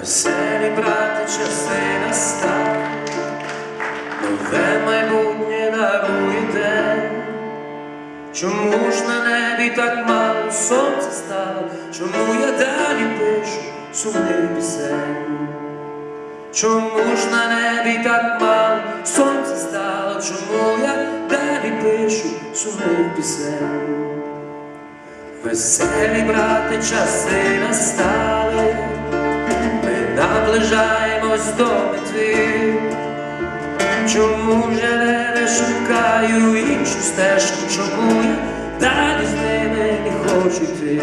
Веселі, брати, часи настали, нове майбутнє дарує день. Чому ж на небі так мало сонця стало? Чому я далі пишу сумний пісень? Чому ж на небі так мало сонце стало? Чому я далі пишу сумних пісень? Веселі, брати, часи настали наближаємось до мети. Чому ж не шукаю іншу стежку? Чому я далі з ними не хочу йти?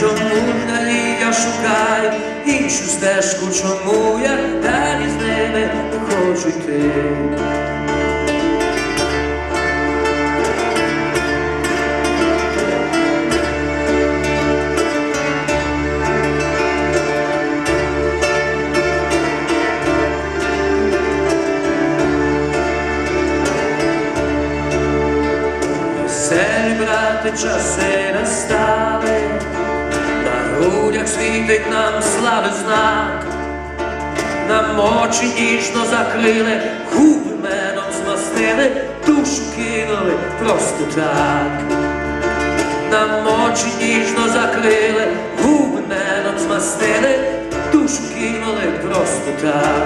Чому далі я шукаю іншу стежку? Чому я далі з ними не хочу йти? Веселі брати часи настали, на грудях світить нам слави знак, нам очі ніжно закрили, губи медом змастили, душу кинули просто так. Нам очі ніжно закрили, губи медом змастили, душу кинули просто так.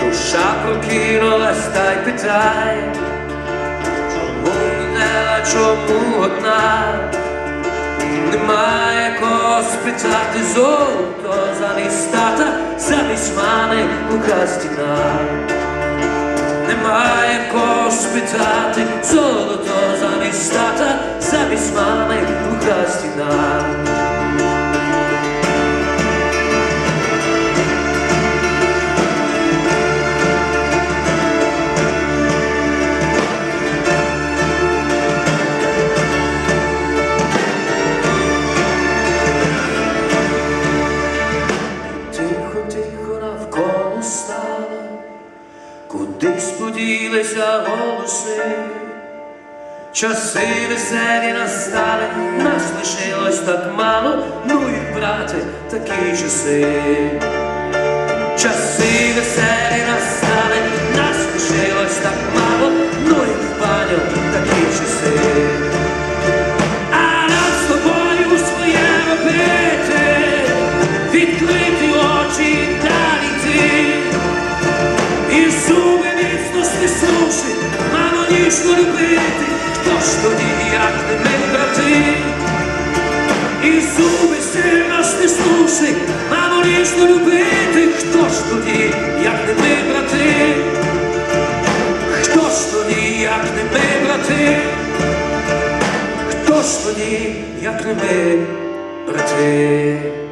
Душа прокинулась та й питає. Чому одна? Немає кого спитати золото замість тата, замість мами стіна. Немає кого спитати золото замість тата, замість мами лука кудись поділися голоси, часи веселі настали, нас лишилось так мало, ну і брати такі часи. Часи веселі стиснувши, мамо річно любити, хто ж тоді, як не ми, брати? Хто ж тоді, як не ми, брати? Хто ж тоді, як не ми, брати?